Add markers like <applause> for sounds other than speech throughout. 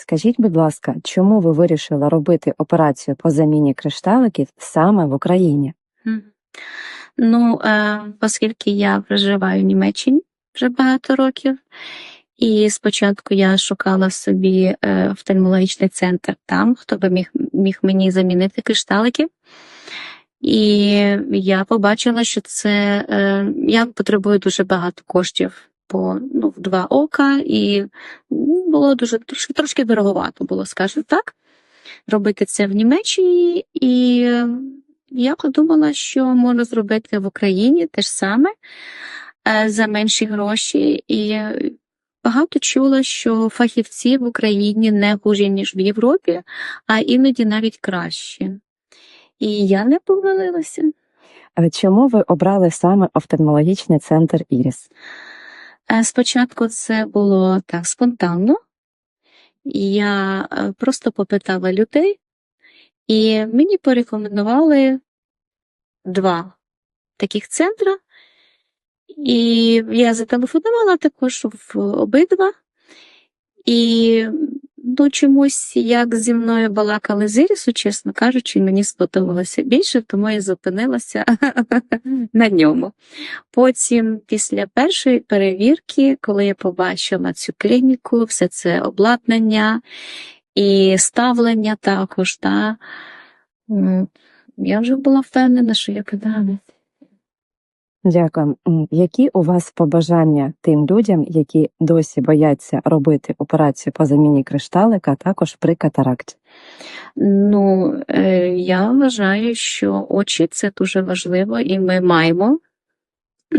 Скажіть, будь ласка, чому ви вирішили робити операцію по заміні кришталиків саме в Україні? Ну, е, оскільки я проживаю в Німеччині вже багато років, і спочатку я шукала собі е, офтальмологічний центр там, хто би міг, міг мені замінити кришталики. І я побачила, що це е, я потребую дуже багато коштів по ну, в два ока, і ну, було дуже трошки, трошки дороговато було, скажімо так, робити це в Німеччині. І е, я подумала, що можна зробити в Україні те ж саме е, за менші гроші. І е, багато чула, що фахівці в Україні не хужі, ніж в Європі, а іноді навіть краще. І я не помилилася. Чому ви обрали саме офтальмологічний центр Іріс? Е, Спочатку це було так спонтанно. Я е, просто попитала людей, і мені порекомендували два таких центра. І я зателефонувала також в обидва. І ну, чомусь, як зі мною балакали з Ірісу, чесно кажучи, мені сподобалося більше, тому я зупинилася <laughs> на ньому. Потім, після першої перевірки, коли я побачила цю клініку, все це обладнання і ставлення також, та, я вже була впевнена, що я кидаю. Дякую. Які у вас побажання тим людям, які досі бояться робити операцію по заміні кришталика, також при катаракті? Ну, е, я вважаю, що очі це дуже важливо, і ми маємо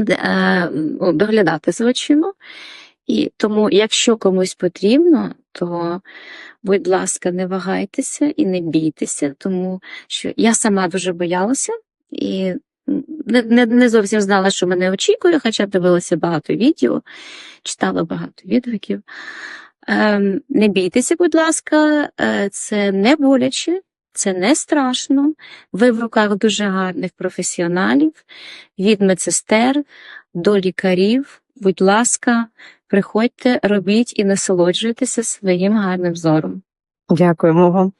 е, доглядати за очима. І тому, якщо комусь потрібно, то, будь ласка, не вагайтеся і не бійтеся, тому що я сама дуже боялася і не, не, не зовсім знала, що мене очікує, хоча дивилася багато відео, читала багато відгуків. Ем, не бійтеся, будь ласка, е, це не боляче, це не страшно. Ви в руках дуже гарних професіоналів, від медсестер до лікарів. Будь ласка, приходьте, робіть і насолоджуйтеся своїм гарним зором. Дякуємо вам.